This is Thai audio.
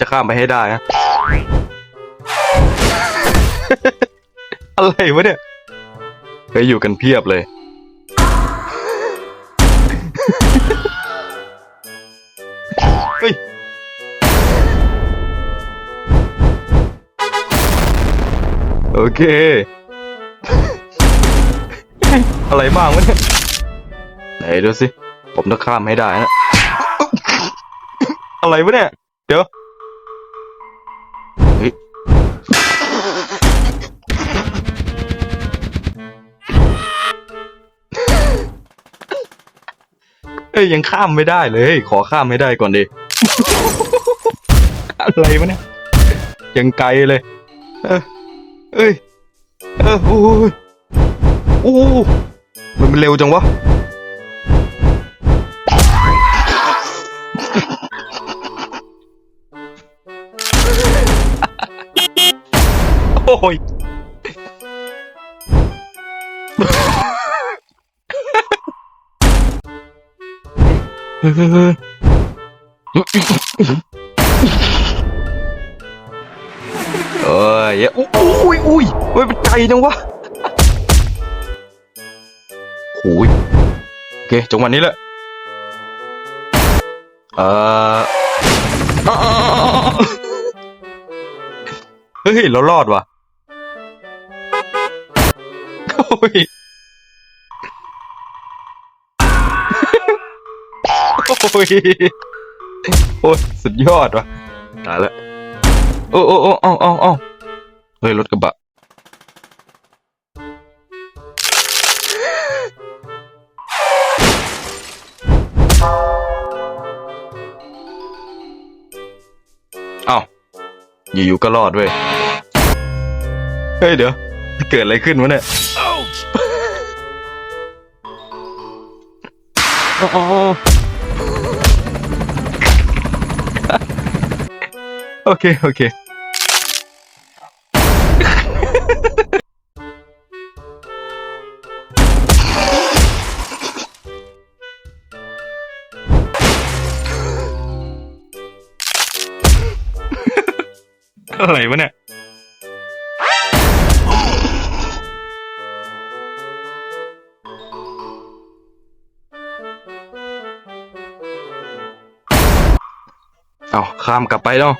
จะข้ามไปให้ได้ฮะ อะไรวะเนี่ยไปอยู่กันเพียบเลย เฮ้ย โอเค อะไรบ้างวะเนี่ย ไหนดูสิ ผมต้องข้ามให้ได้นะ อะไรวะเนี่ย เดี๋ยวเฮ้ย เอ้ยยังข้ามไม่ได้เลย ขอข้ามไม่ได้ก่อนดิ อะไรวะเนี่ย ยังไกลเลย เออเอ้ย เออโอ้ยโอ้มันมันเร็วจังวะ โอ้ยเฮ้ยเฮ้ยเฮ้ยเอ้ยอุ้ยอุ้ยเฮ้ยเป็นไกลจังวะโอ้ยโอเคจังหวะนี้แหละเอ่อเฮ้ย เรารอดว่ะ ยโอ้ยโอ้ยสุดยอดว่ะตายละโอ้โอ้โอ้เอาเอาเอาเฮ้ยรถกระบะเอ้าอยู่ๆก็รอดเว้ยเฮ้ยเดี๋ยว เกิดอะไรขึ้นวะเนี่ยอ๋อโอเค โอเค อะไรวะเนี่ย เอาข้ามกลับไปเนาะ